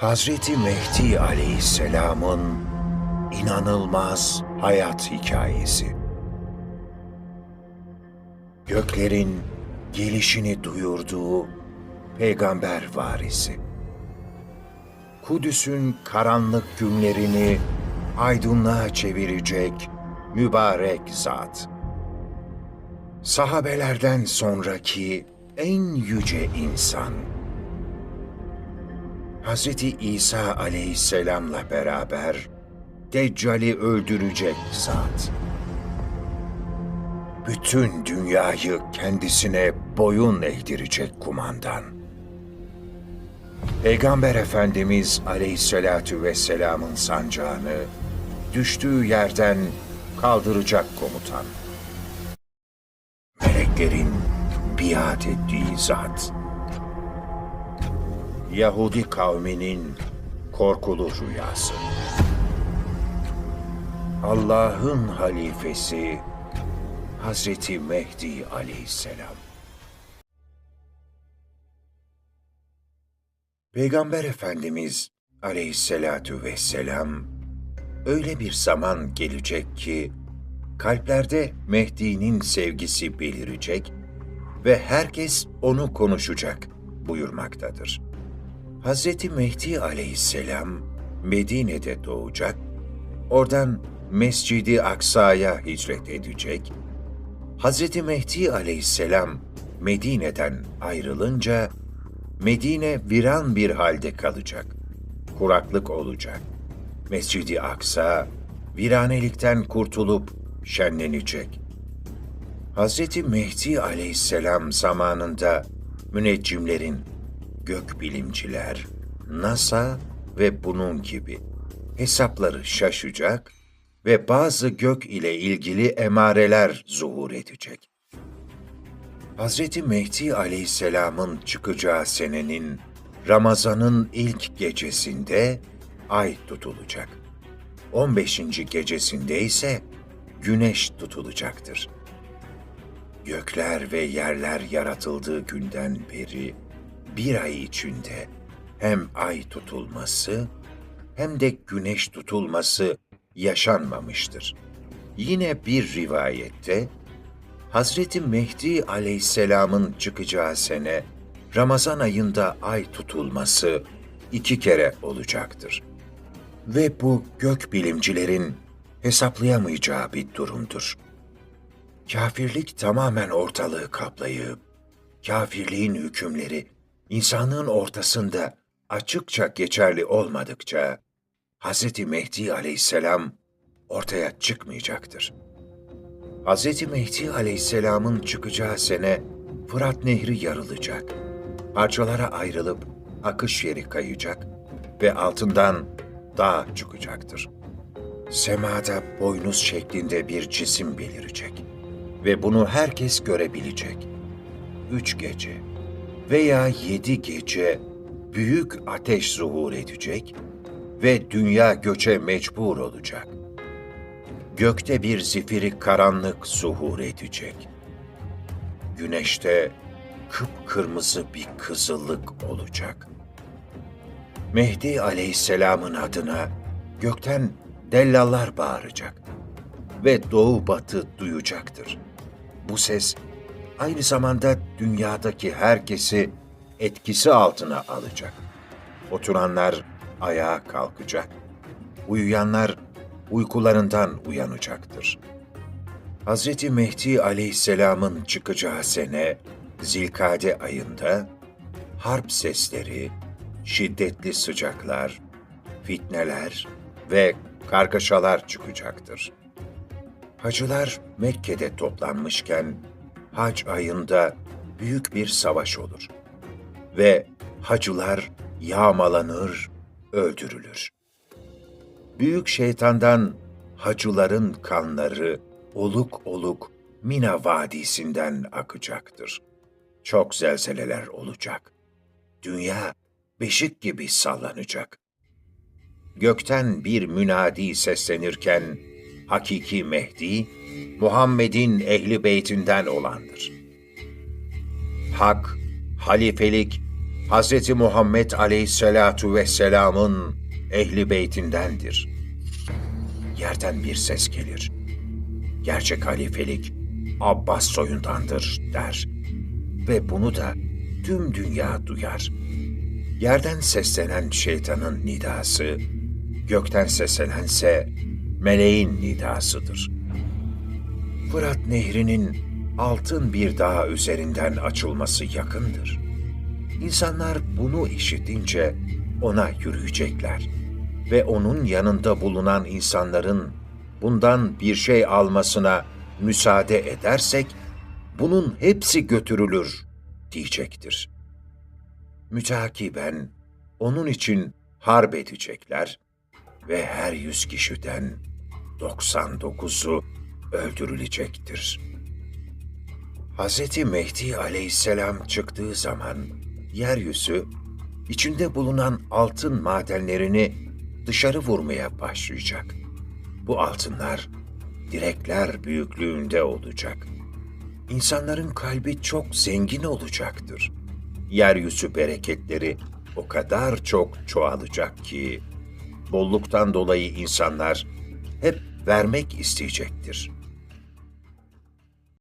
Hazreti Mehdi Aleyhisselam'ın inanılmaz hayat hikayesi. Göklerin gelişini duyurduğu peygamber varisi. Kudüs'ün karanlık günlerini aydınlığa çevirecek mübarek zat. Sahabelerden sonraki en yüce insan. Hz. İsa aleyhisselamla beraber Deccal'i öldürecek zat. Bütün dünyayı kendisine boyun eğdirecek kumandan. Peygamber Efendimiz aleyhissalatu vesselamın sancağını düştüğü yerden kaldıracak komutan. Meleklerin biat ettiği zat. Yahudi kavminin korkulu rüyası. Allah'ın halifesi Hazreti Mehdi Aleyhisselam. Peygamber Efendimiz Aleyhisselatu Vesselam öyle bir zaman gelecek ki kalplerde Mehdi'nin sevgisi belirecek ve herkes onu konuşacak buyurmaktadır. Hazreti Mehdi Aleyhisselam Medine'de doğacak, oradan Mescidi Aksa'ya hicret edecek. Hazreti Mehdi Aleyhisselam Medine'den ayrılınca Medine viran bir halde kalacak. Kuraklık olacak. Mescidi Aksa viranelikten kurtulup şenlenecek. Hazreti Mehdi Aleyhisselam zamanında müneccimlerin, gökbilimciler, NASA ve bunun gibi hesapları şaşacak ve bazı gök ile ilgili emareler zuhur edecek. Hazreti Mehdi Aleyhisselam'ın çıkacağı senenin Ramazan'ın ilk gecesinde ay tutulacak. 15. gecesinde ise güneş tutulacaktır. Gökler ve yerler yaratıldığı günden beri bir ay içinde hem ay tutulması hem de güneş tutulması yaşanmamıştır. Yine bir rivayette Hazreti Mehdi Aleyhisselam'ın çıkacağı sene Ramazan ayında ay tutulması iki kere olacaktır. Ve bu gök bilimcilerin hesaplayamayacağı bir durumdur. Kafirlik tamamen ortalığı kaplayıp, kafirliğin hükümleri insanlığın ortasında açıkça geçerli olmadıkça, Hz. Mehdi aleyhisselam ortaya çıkmayacaktır. Hz. Mehdi aleyhisselamın çıkacağı sene Fırat Nehri yarılacak. Parçalara ayrılıp akış yeri kayacak ve altından dağ çıkacaktır. Semada boynuz şeklinde bir cisim belirecek ve bunu herkes görebilecek. Üç gece veya yedi gece büyük ateş zuhur edecek ve dünya göçe mecbur olacak. Gökte bir zifiri karanlık zuhur edecek. Güneşte kıpkırmızı bir kızıllık olacak. Mehdi aleyhisselamın adına gökten dellallar bağıracak ve doğu batı duyacaktır. Bu ses aynı zamanda dünyadaki herkesi etkisi altına alacak. Oturanlar ayağa kalkacak. Uyuyanlar uykularından uyanacaktır. Hz. Mehdi aleyhisselamın çıkacağı sene Zilkade ayında harp sesleri, şiddetli sıcaklar, fitneler ve kargaşalar çıkacaktır. Hacılar Mekke'de toplanmışken hac ayında büyük bir savaş olur ve hacılar yağmalanır, öldürülür. Büyük şeytandan hacıların kanları oluk oluk Mina Vadisi'nden akacaktır. Çok zelzeleler olacak. Dünya beşik gibi sallanacak. Gökten bir münadi seslenirken hakiki Mehdi Muhammed'in ehli beytinden olandır. Hak, halifelik Hz. Muhammed Aleyhisselatu Vesselam'ın ehli beytindendir. Yerden bir ses gelir. Gerçek halifelik Abbas soyundandır der. Ve bunu da tüm dünya duyar. Yerden seslenen şeytanın nidası, gökten seslenense meleğin nidasıdır. Fırat Nehri'nin altın bir dağ üzerinden açılması yakındır. İnsanlar bunu işitince ona yürüyecekler ve onun yanında bulunan insanların bundan bir şey almasına müsaade edersek bunun hepsi götürülür diyecektir. Mütakiben onun için harp edecekler ve her yüz kişiden 99'u öldürülecektir. Hz. Mehdi aleyhisselam çıktığı zaman yeryüzü içinde bulunan altın madenlerini dışarı vurmaya başlayacak. Bu altınlar direkler büyüklüğünde olacak. İnsanların kalbi çok zengin olacaktır. Yeryüzü bereketleri o kadar çok çoğalacak ki bolluktan dolayı insanlar hep vermek isteyecektir.